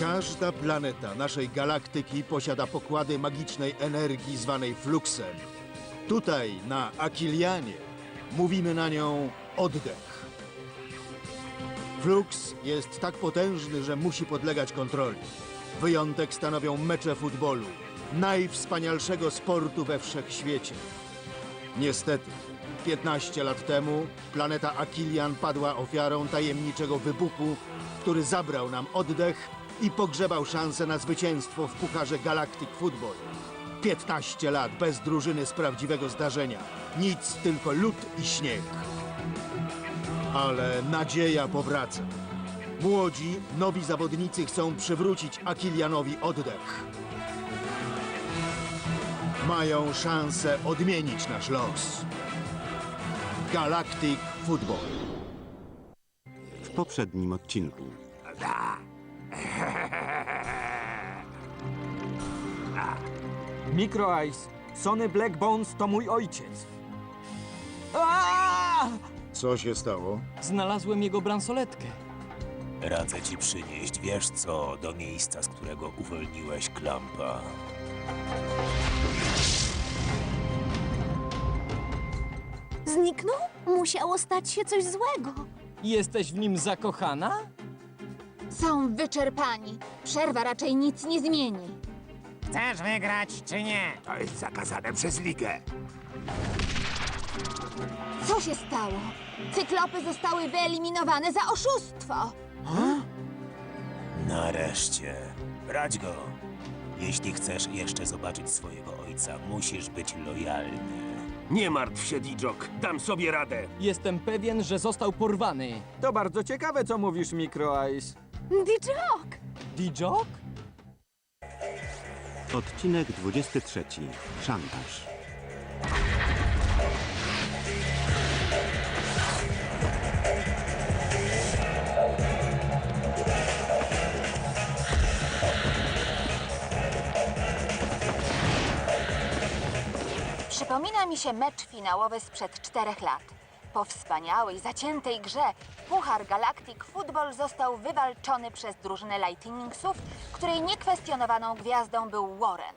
Każda planeta naszej galaktyki posiada pokłady magicznej energii zwanej fluxem. Tutaj, na Akilianie, mówimy na nią oddech. Flux jest tak potężny, że musi podlegać kontroli. Wyjątek stanowią mecze futbolu, najwspanialszego sportu we wszechświecie. Niestety, 15 lat temu planeta Akilian padła ofiarą tajemniczego wybuchu, który zabrał nam oddech i pogrzebał szansę na zwycięstwo w Pucharze Galactic Football. 15 lat bez drużyny z prawdziwego zdarzenia. Nic, tylko lód i śnieg. Ale nadzieja powraca. Młodzi, nowi zawodnicy chcą przywrócić Akilianowi oddech. Mają szansę odmienić nasz los. Galactic Football. W poprzednim odcinku. Micro Ice, Sony Black Bones to mój ojciec. Aaaa! Co się stało? Znalazłem jego bransoletkę. Radzę ci przynieść, wiesz co, do miejsca, z którego uwolniłeś Klampa. Zniknął? Musiało stać się coś złego. Jesteś w nim zakochana? Są wyczerpani. Przerwa raczej nic nie zmieni. Chcesz wygrać czy nie? To jest zakazane przez ligę. Co się stało? Cyklopy zostały wyeliminowane za oszustwo. Nareszcie. Brać go. Jeśli chcesz jeszcze zobaczyć swojego ojca, musisz być lojalny. Nie martw się, Dijok. Dam sobie radę. Jestem pewien, że został porwany. To bardzo ciekawe, co mówisz, Micro Ice. Dijok! Dijok? Odcinek 23. Szantaż. Przypomina mi się mecz finałowy sprzed czterech lat. Po wspaniałej, zaciętej grze Puchar Galactic Football został wywalczony przez drużynę Lightningsów, której niekwestionowaną gwiazdą był Warren.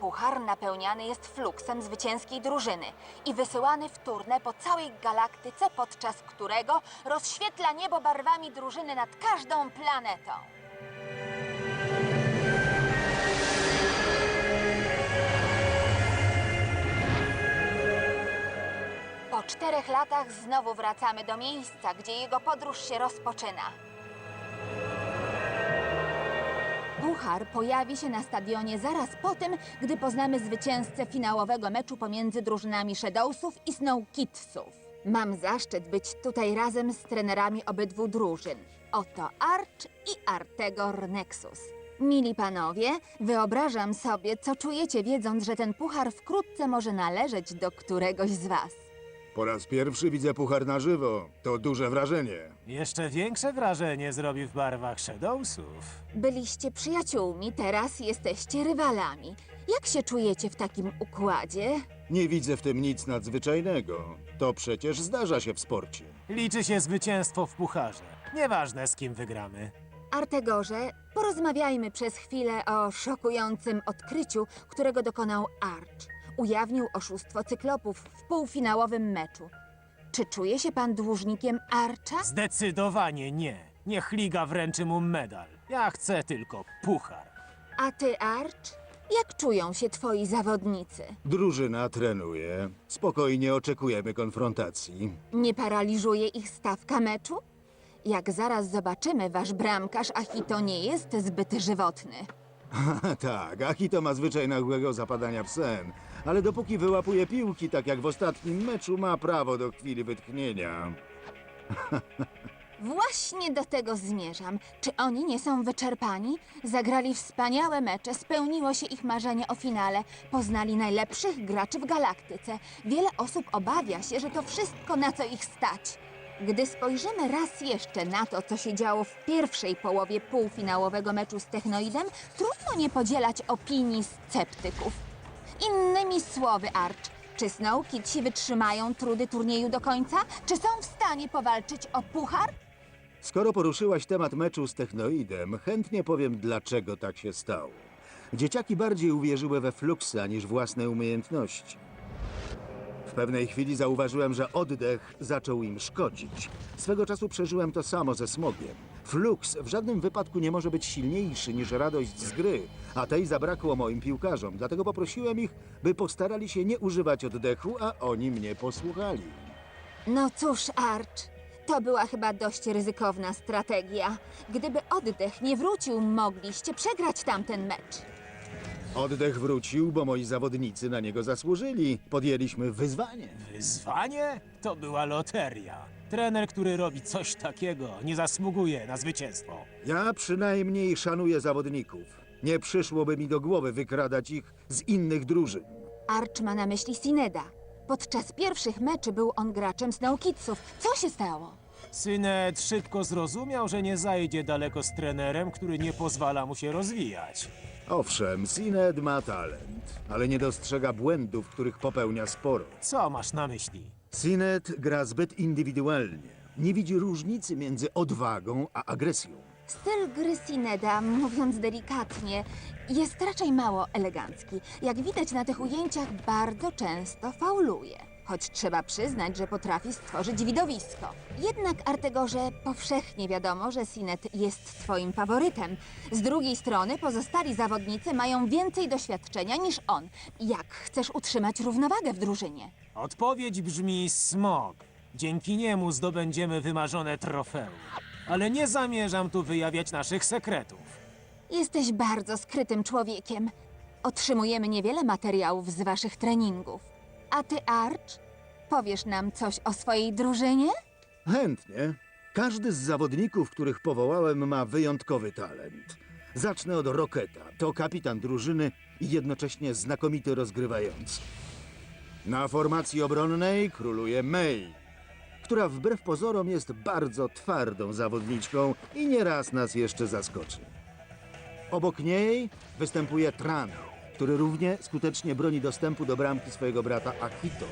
Puchar napełniany jest fluksem zwycięskiej drużyny i wysyłany w turnę po całej galaktyce, podczas którego rozświetla niebo barwami drużyny nad każdą planetą. Po czterech latach znowu wracamy do miejsca, gdzie jego podróż się rozpoczyna. Puchar pojawi się na stadionie zaraz po tym, gdy poznamy zwycięzcę finałowego meczu pomiędzy drużynami Shadowsów i Snow Kidsów. Mam zaszczyt być tutaj razem z trenerami obydwu drużyn. Oto Arch i Artegor Nexus. Mili panowie, wyobrażam sobie, co czujecie, wiedząc, że ten puchar wkrótce może należeć do któregoś z was. Po raz pierwszy widzę puchar na żywo. To duże wrażenie. Jeszcze większe wrażenie zrobi w barwach Shadowsów. Byliście przyjaciółmi, teraz jesteście rywalami. Jak się czujecie w takim układzie? Nie widzę w tym nic nadzwyczajnego. To przecież zdarza się w sporcie. Liczy się zwycięstwo w pucharze. Nieważne z kim wygramy. Artegorze, porozmawiajmy przez chwilę o szokującym odkryciu, którego dokonał Arch. Ujawnił oszustwo cyklopów w półfinałowym meczu. Czy czuje się pan dłużnikiem Archa? Zdecydowanie nie. Niech liga wręczy mu medal. Ja chcę tylko puchar. A ty, Arch? Jak czują się twoi zawodnicy? Drużyna trenuje. Spokojnie oczekujemy konfrontacji. Nie paraliżuje ich stawka meczu? Jak zaraz zobaczymy, wasz bramkarz Achito nie jest zbyt żywotny. tak, Akito ma zwyczaj nagłego zapadania w sen. Ale dopóki wyłapuje piłki, tak jak w ostatnim meczu, ma prawo do chwili wytchnienia. Właśnie do tego zmierzam. Czy oni nie są wyczerpani? Zagrali wspaniałe mecze, spełniło się ich marzenie o finale, poznali najlepszych graczy w galaktyce. Wiele osób obawia się, że to wszystko, na co ich stać. Gdy spojrzymy raz jeszcze na to, co się działo w pierwszej połowie półfinałowego meczu z Technoidem, trudno nie podzielać opinii sceptyków. Innymi słowy, Arch, czy Snow Kidsi wytrzymają trudy turnieju do końca? Czy są w stanie powalczyć o puchar? Skoro poruszyłaś temat meczu z Technoidem, chętnie powiem, dlaczego tak się stało. Dzieciaki bardziej uwierzyły we fluksy niż własne umiejętności. Pewnej chwili zauważyłem, że oddech zaczął im szkodzić. Swego czasu przeżyłem to samo ze smogiem. Flux w żadnym wypadku nie może być silniejszy niż radość z gry, a tej zabrakło moim piłkarzom, dlatego poprosiłem ich, by postarali się nie używać oddechu, a oni mnie posłuchali. No cóż, Arch, to była chyba dość ryzykowna strategia. Gdyby oddech nie wrócił, mogliście przegrać tamten mecz. Oddech wrócił, bo moi zawodnicy na niego zasłużyli. Podjęliśmy wyzwanie. Wyzwanie? To była loteria. Trener, który robi coś takiego, nie zasługuje na zwycięstwo. Ja przynajmniej szanuję zawodników. Nie przyszłoby mi do głowy wykradać ich z innych drużyn. Arch ma na myśli Sineda. Podczas pierwszych meczy był on graczem Snow Kidsów. Co się stało? Synet szybko zrozumiał, że nie zajdzie daleko z trenerem, który nie pozwala mu się rozwijać. Owszem, Sined ma talent, ale nie dostrzega błędów, których popełnia sporo. Co masz na myśli? Sined gra zbyt indywidualnie. Nie widzi różnicy między odwagą a agresją. Styl gry Sineda, mówiąc delikatnie, jest raczej mało elegancki. Jak widać na tych ujęciach, bardzo często fauluje. Choć trzeba przyznać, że potrafi stworzyć widowisko. Jednak, Artegorze, powszechnie wiadomo, że Sinet jest twoim faworytem. Z drugiej strony, pozostali zawodnicy mają więcej doświadczenia niż on. Jak chcesz utrzymać równowagę w drużynie? Odpowiedź brzmi smog. Dzięki niemu zdobędziemy wymarzone trofeum. Ale nie zamierzam tu wyjawiać naszych sekretów. Jesteś bardzo skrytym człowiekiem. Otrzymujemy niewiele materiałów z waszych treningów. A ty, Arch, powiesz nam coś o swojej drużynie? Chętnie. Każdy z zawodników, których powołałem, ma wyjątkowy talent. Zacznę od Roketa. To kapitan drużyny i jednocześnie znakomity rozgrywający. Na formacji obronnej króluje May, która wbrew pozorom jest bardzo twardą zawodniczką i nieraz nas jeszcze zaskoczy. Obok niej występuje Tran, który równie skutecznie broni dostępu do bramki swojego brata Akito.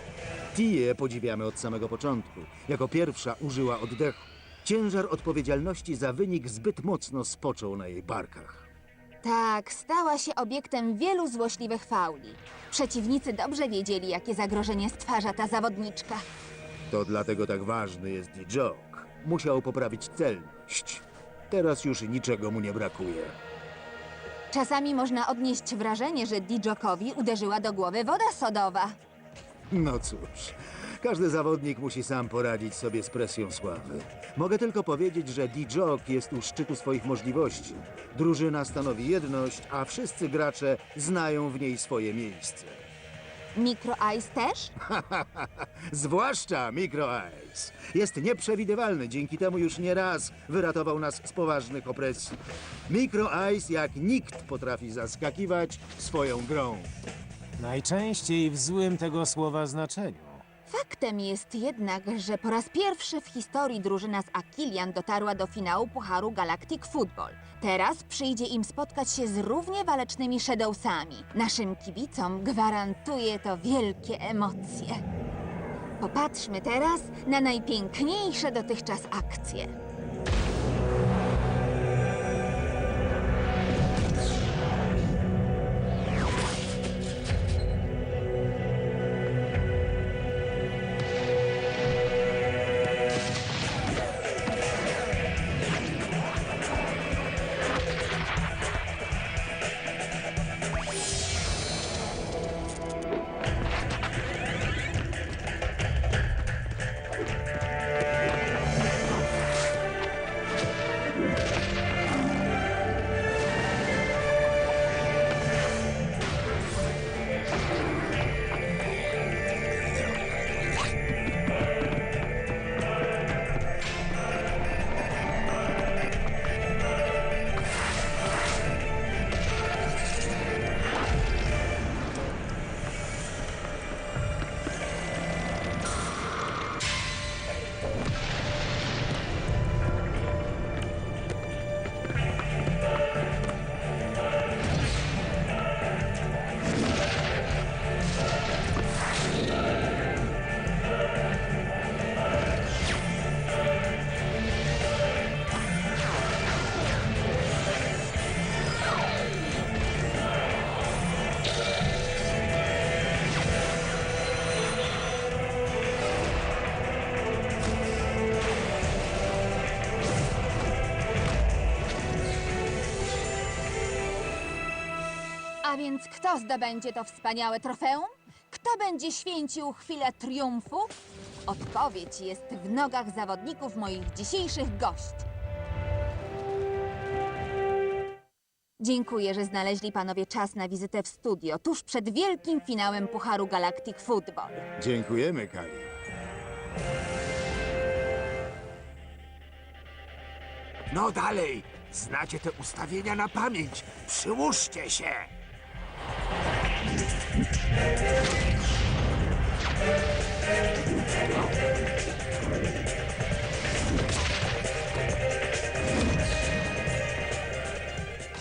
Tię podziwiamy od samego początku. Jako pierwsza użyła oddechu. Ciężar odpowiedzialności za wynik zbyt mocno spoczął na jej barkach. Tak, stała się obiektem wielu złośliwych fauli. Przeciwnicy dobrze wiedzieli, jakie zagrożenie stwarza ta zawodniczka. To dlatego tak ważny jest Dijok. Musiał poprawić celność. Teraz już niczego mu nie brakuje. Czasami można odnieść wrażenie, że Dijokowi uderzyła do głowy woda sodowa. No cóż, każdy zawodnik musi sam poradzić sobie z presją sławy. Mogę tylko powiedzieć, że Dijok jest u szczytu swoich możliwości. Drużyna stanowi jedność, a wszyscy gracze znają w niej swoje miejsce. Micro Ice też? Zwłaszcza Micro Ice. Jest nieprzewidywalny, dzięki temu już nie raz wyratował nas z poważnych opresji. Micro Ice jak nikt potrafi zaskakiwać swoją grą. Najczęściej w złym tego słowa znaczeniu. Faktem jest jednak, że po raz pierwszy w historii drużyna z Akilian dotarła do finału Pucharu Galactic Football. Teraz przyjdzie im spotkać się z równie walecznymi Shadowsami. Naszym kibicom gwarantuje to wielkie emocje. Popatrzmy teraz na najpiękniejsze dotychczas akcje. Kto zdobędzie to wspaniałe trofeum? Kto będzie święcił chwilę triumfu? Odpowiedź jest w nogach zawodników moich dzisiejszych gości. Dziękuję, że znaleźli panowie czas na wizytę w studio tuż przed wielkim finałem Pucharu Galactic Football. Dziękujemy, Kali. No dalej! Znacie te ustawienia na pamięć! Przyłóżcie się!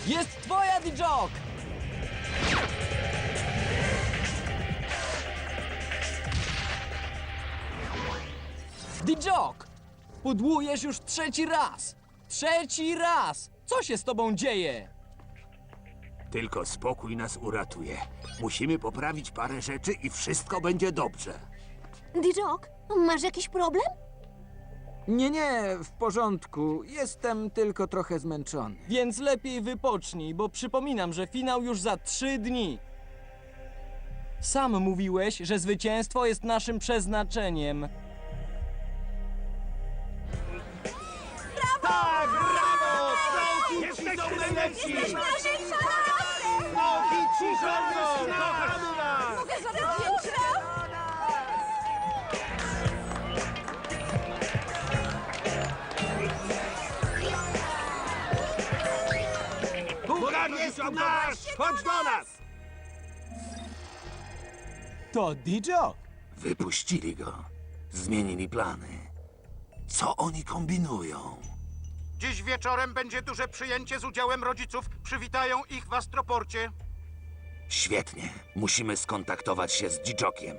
Jest twoja, Dijok! Dijok! Pudłujesz już trzeci raz! Trzeci raz! Co się z tobą dzieje? Tylko spokój nas uratuje. Musimy poprawić parę rzeczy i wszystko będzie dobrze. Dijok, masz jakiś problem? Nie, nie, w porządku. Jestem tylko trochę zmęczony. Więc lepiej wypocznij, bo przypominam, że finał już za trzy dni. Sam mówiłeś, że zwycięstwo jest naszym przeznaczeniem. Jesteście najlepsi! Puchar jest nasz! Chodź do nas! To Dijok. Wypuścili go. Zmienili plany. Co oni kombinują? Dziś wieczorem będzie duże przyjęcie z udziałem rodziców. Przywitają ich w Astroporcie. Świetnie. Musimy skontaktować się z Dziczokiem.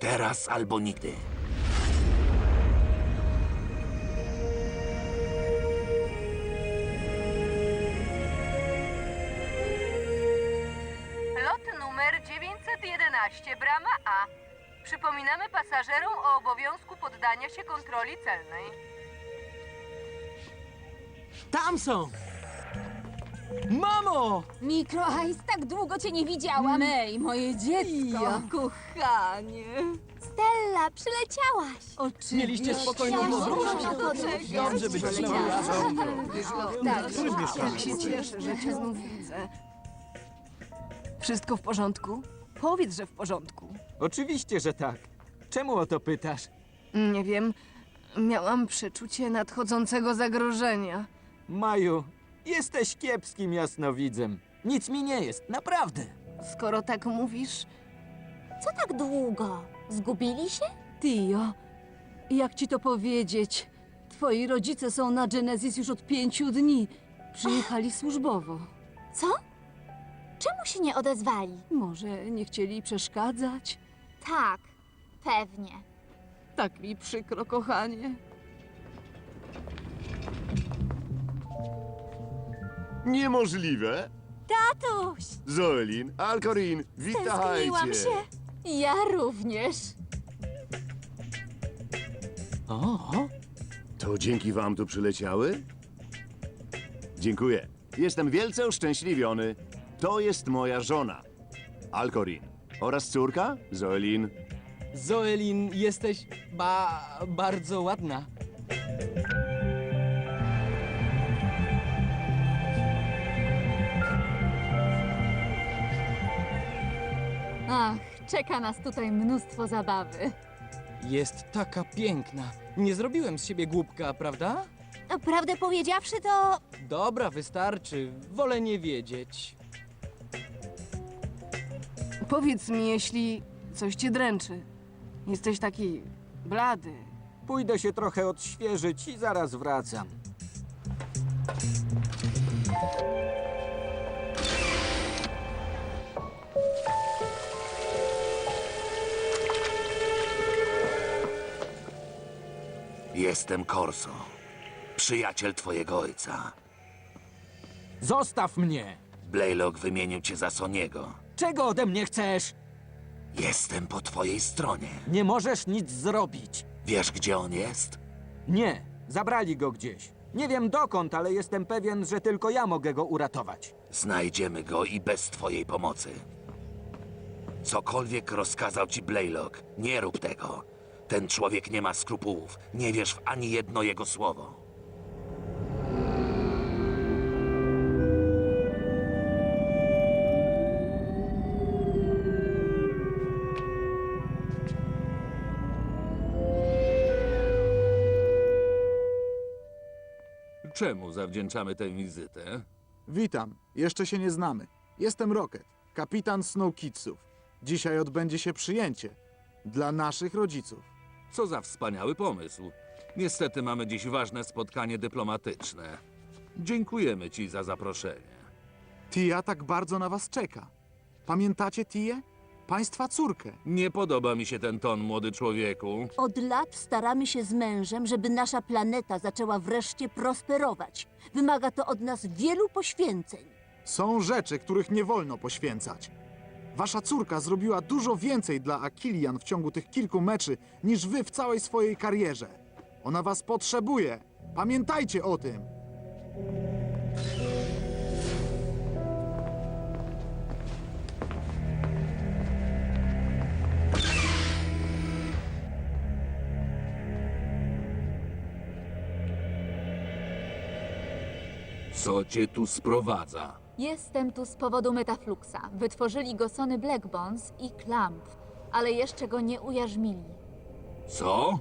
Teraz albo nigdy. Lot numer 911, brama A. Przypominamy pasażerom o obowiązku poddania się kontroli celnej. Tam są! Mamo! Mikro Ice, tak długo cię nie widziałam. May, moje dziecko. Ja, kochanie. Stella, przyleciałaś. Oczywiście. Mieliście spokojną podróż? Dobrze być znowu razem. Tak, tak się cieszę, że cię znów widzę. Wszystko w porządku? Powiedz, że w porządku. Oczywiście, że tak. Czemu o to pytasz? Nie wiem. Miałam przeczucie nadchodzącego zagrożenia. Maju, jesteś kiepskim jasnowidzem. Nic mi nie jest, naprawdę. Skoro tak mówisz, Co tak długo? Zgubili się? Tio, jak ci to powiedzieć? Twoi rodzice są na Genesis już od pięciu dni. Przyjechali służbowo. Co? Czemu się nie odezwali? Może nie chcieli przeszkadzać? Tak, pewnie. Tak mi przykro, kochanie. Niemożliwe. Tatuś! Zoelin, Alkorin, witajcie. Ja również. O, To dzięki wam tu przyleciały? Dziękuję. Jestem wielce uszczęśliwiony. To jest moja żona, Alkorin. Oraz córka, Zoelin. Zoelin, jesteś ba... bardzo ładna. Czeka nas tutaj mnóstwo zabawy. Jest taka piękna. Nie zrobiłem z siebie głupka, prawda? Prawdę powiedziawszy, to Dobra, wystarczy. Wolę nie wiedzieć. Powiedz mi, jeśli coś cię dręczy. Jesteś taki blady. Pójdę się trochę odświeżyć i zaraz wracam. Jestem Corso. Przyjaciel twojego ojca. Zostaw mnie! Blaylock wymienił cię za Soniego. Czego ode mnie chcesz? Jestem po twojej stronie. Nie możesz nic zrobić. Wiesz, gdzie on jest? Nie, zabrali go gdzieś. Nie wiem dokąd, ale jestem pewien, że tylko ja mogę go uratować. Znajdziemy go i bez twojej pomocy. Cokolwiek rozkazał ci Blaylock, nie rób tego. Ten człowiek nie ma skrupułów. Nie wierz w ani jedno jego słowo. Czemu zawdzięczamy tę wizytę? Witam, jeszcze się nie znamy. Jestem Rocket, kapitan Snow. Dzisiaj odbędzie się przyjęcie dla naszych rodziców. Co za wspaniały pomysł. Niestety mamy dziś ważne spotkanie dyplomatyczne. Dziękujemy ci za zaproszenie. Tia tak bardzo na was czeka. Pamiętacie Tię? Państwa córkę. Nie podoba mi się ten ton, młody człowieku. Od lat staramy się z mężem, żeby nasza planeta zaczęła wreszcie prosperować. Wymaga to od nas wielu poświęceń. Są rzeczy, których nie wolno poświęcać. Wasza córka zrobiła dużo więcej dla Akilian w ciągu tych kilku meczy niż wy w całej swojej karierze. Ona was potrzebuje. Pamiętajcie o tym. Co cię tu sprowadza? Jestem tu z powodu Metafluxa. Wytworzyli go Sony Blackbones i Clamp, ale jeszcze go nie ujarzmili. Co?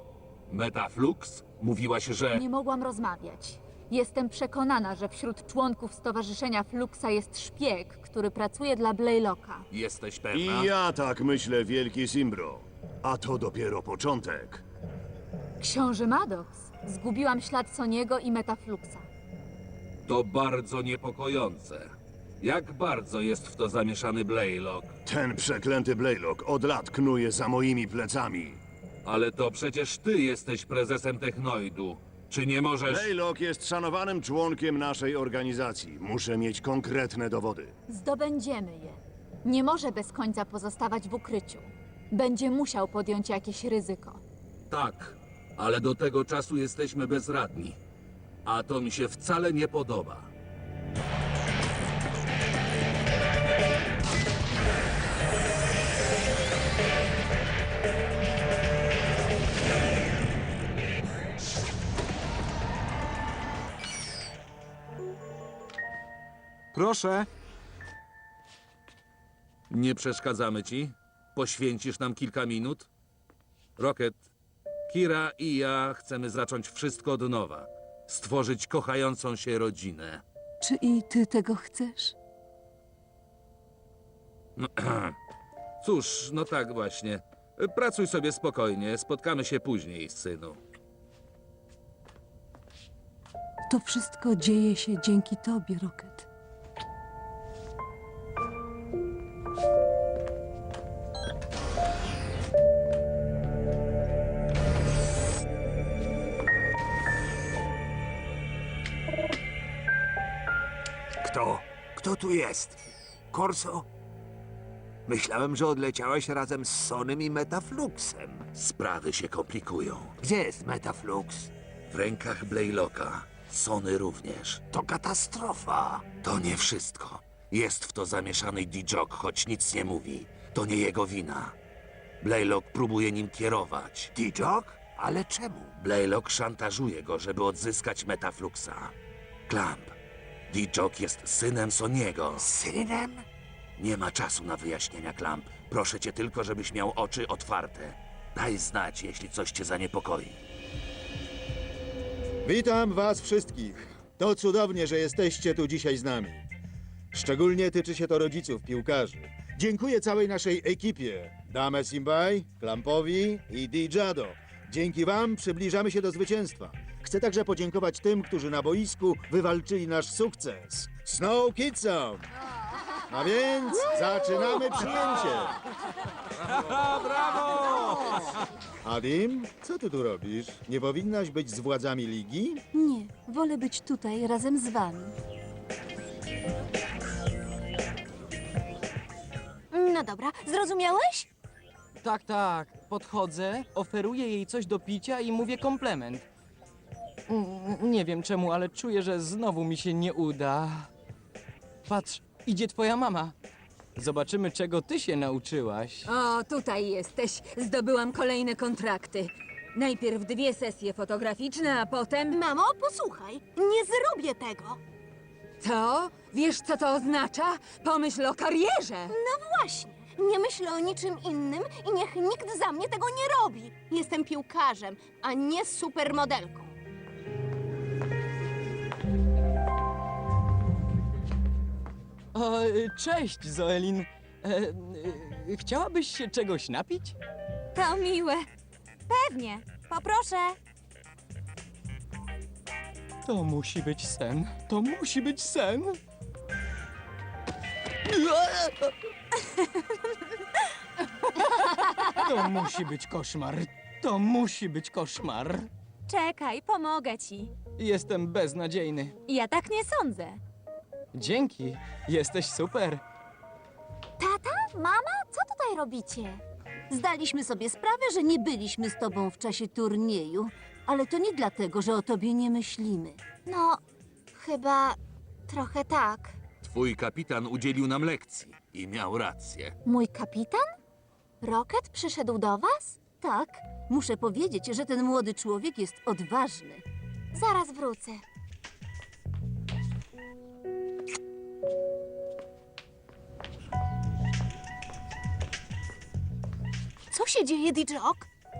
Metaflux? Mówiłaś, że... Nie mogłam rozmawiać. Jestem przekonana, że wśród członków Stowarzyszenia Fluxa jest szpieg, który pracuje dla Blaylocka. Jesteś I pewna? ja tak myślę, wielki Simbro. A to dopiero początek. Książę Maddox. Zgubiłam ślad Soniego i Metafluxa. To bardzo niepokojące. Jak bardzo jest w to zamieszany Blaylock? Ten przeklęty Blaylock od lat knuje za moimi plecami. Ale to przecież ty jesteś prezesem Technoidu. Czy nie możesz... Blaylock jest szanowanym członkiem naszej organizacji. Muszę mieć konkretne dowody. Zdobędziemy je. Nie może bez końca pozostawać w ukryciu. Będzie musiał podjąć jakieś ryzyko. Tak, ale do tego czasu jesteśmy bezradni. A to mi się wcale nie podoba. Proszę, Nie przeszkadzamy ci? Poświęcisz nam kilka minut? Rocket, Kira i ja chcemy zacząć wszystko od nowa. Stworzyć kochającą się rodzinę. Czy i ty tego chcesz? Cóż, no tak właśnie. Pracuj sobie spokojnie, spotkamy się później, synu. To wszystko dzieje się dzięki tobie, Rocket. Kto? Kto tu jest? Corso? Myślałem, że odleciałeś razem z Sonym i Metafluxem. Sprawy się komplikują. Gdzie jest Metaflux? W rękach Blaylocka. Sony również. To katastrofa. To nie wszystko. Jest w to zamieszany Dijok, choć nic nie mówi. To nie jego wina. Blaylock próbuje nim kierować. Dijok? Ale czemu? Blaylock szantażuje go, żeby odzyskać Metafluxa. Clamp. Dijok jest synem Soniego. Synem? Nie ma czasu na wyjaśnienia, Clamp. Proszę cię tylko, żebyś miał oczy otwarte. Daj znać, jeśli coś cię zaniepokoi. Witam was wszystkich. To cudownie, że jesteście tu dzisiaj z nami. Szczególnie tyczy się to rodziców piłkarzy. Dziękuję całej naszej ekipie. Dame Simbaj, Klampowi i Dijado. Dzięki wam przybliżamy się do zwycięstwa. Chcę także podziękować tym, którzy na boisku wywalczyli nasz sukces. Snow Kidsom! A więc zaczynamy przyjęcie. Adim, co ty tu robisz? Nie powinnaś być z władzami ligi? Nie, wolę być tutaj razem z wami. No dobra, zrozumiałeś? Tak, tak. Podchodzę, oferuję jej coś do picia i mówię komplement. Mm, Nie wiem czemu, ale czuję, że znowu mi się nie uda. Patrz, idzie twoja mama. Zobaczymy, czego ty się nauczyłaś. O, tutaj jesteś. Zdobyłam kolejne kontrakty. Najpierw dwie sesje fotograficzne, a potem... Mamo, posłuchaj, nie zrobię tego. Co? Wiesz, co to oznacza? Pomyśl o karierze. No właśnie, nie myślę o niczym innym i niech nikt za mnie tego nie robi. Jestem piłkarzem, a nie supermodelką. O, cześć, Zoelin. E, y, chciałabyś się czegoś napić? To miłe. Pewnie. Poproszę. To musi być sen. To musi być sen. To musi być koszmar. To musi być koszmar. Czekaj, pomogę ci. Jestem beznadziejny. Ja tak nie sądzę. Dzięki. Jesteś super. Tata? Mama? Co tutaj robicie? Zdaliśmy sobie sprawę, że nie byliśmy z tobą w czasie turnieju, ale to nie dlatego, że o tobie nie myślimy. No, chyba trochę tak. Twój kapitan udzielił nam lekcji i miał rację. Mój kapitan? Rocket przyszedł do was? Tak, muszę powiedzieć, że ten młody człowiek jest odważny. Zaraz wrócę. Się dzieje, Dijok?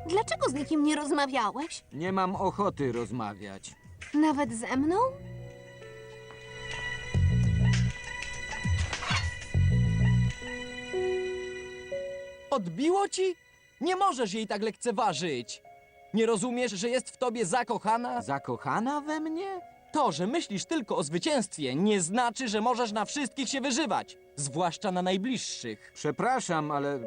Dlaczego z nikim nie rozmawiałeś? Nie mam ochoty rozmawiać. Nawet ze mną? Odbiło ci? Nie możesz jej tak lekceważyć. Nie rozumiesz, że jest w tobie zakochana? Zakochana we mnie? To, że myślisz tylko o zwycięstwie, nie znaczy, że możesz na wszystkich się wyżywać. Zwłaszcza na najbliższych. Przepraszam, ale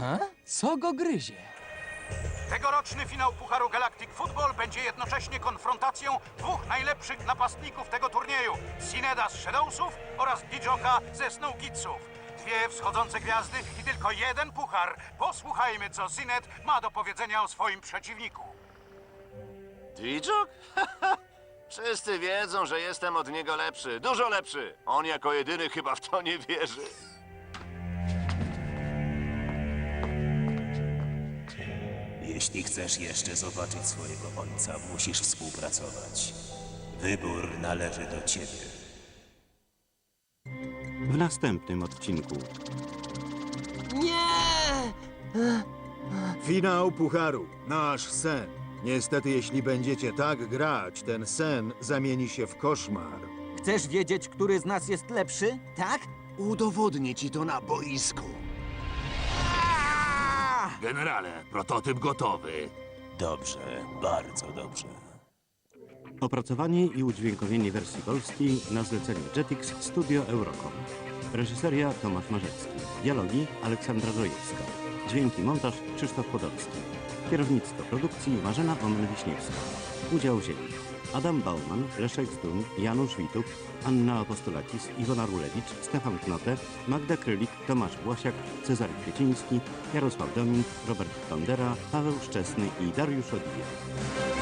Ha? Co go gryzie? Tegoroczny finał Pucharu Galactic Football będzie jednocześnie konfrontacją dwóch najlepszych napastników tego turnieju. Sineda z Shadowsów oraz Dijoka ze Snow Kidsów. Dwie wschodzące gwiazdy i tylko jeden puchar. Posłuchajmy, co Sinet ma do powiedzenia o swoim przeciwniku. Dijok? Wszyscy wiedzą, że jestem od niego lepszy. Dużo lepszy. On jako jedyny chyba w to nie wierzy. Jeśli chcesz jeszcze zobaczyć swojego ojca, musisz współpracować. Wybór należy do ciebie. W następnym odcinku. Nie! Finał Pucharu. Nasz sen. Niestety, jeśli będziecie tak grać, ten sen zamieni się w koszmar. chcesz wiedzieć, który z nas jest lepszy? Tak? Udowodnię ci to na boisku. Generale, prototyp gotowy. Dobrze, bardzo dobrze. Opracowanie i udźwiękowienie wersji polskiej na zlecenie Jetix Studio Eurocom. Reżyseria Tomasz Marzecki. Dialogi Aleksandra Rojewska. Dźwięki montaż Krzysztof Podolski. Kierownictwo produkcji Marzena Omen-Wiśniewska. Udział wzięli Adam Bauman, Leszek Zdun, Janusz Wituk, Anna Apostolakis, Iwona Rulewicz, Stefan Knote, Magda Krylik, Tomasz Błasiak, Cezary Kwieciński, Jarosław Domin, Robert Tondera, Paweł Szczesny i Dariusz Odija.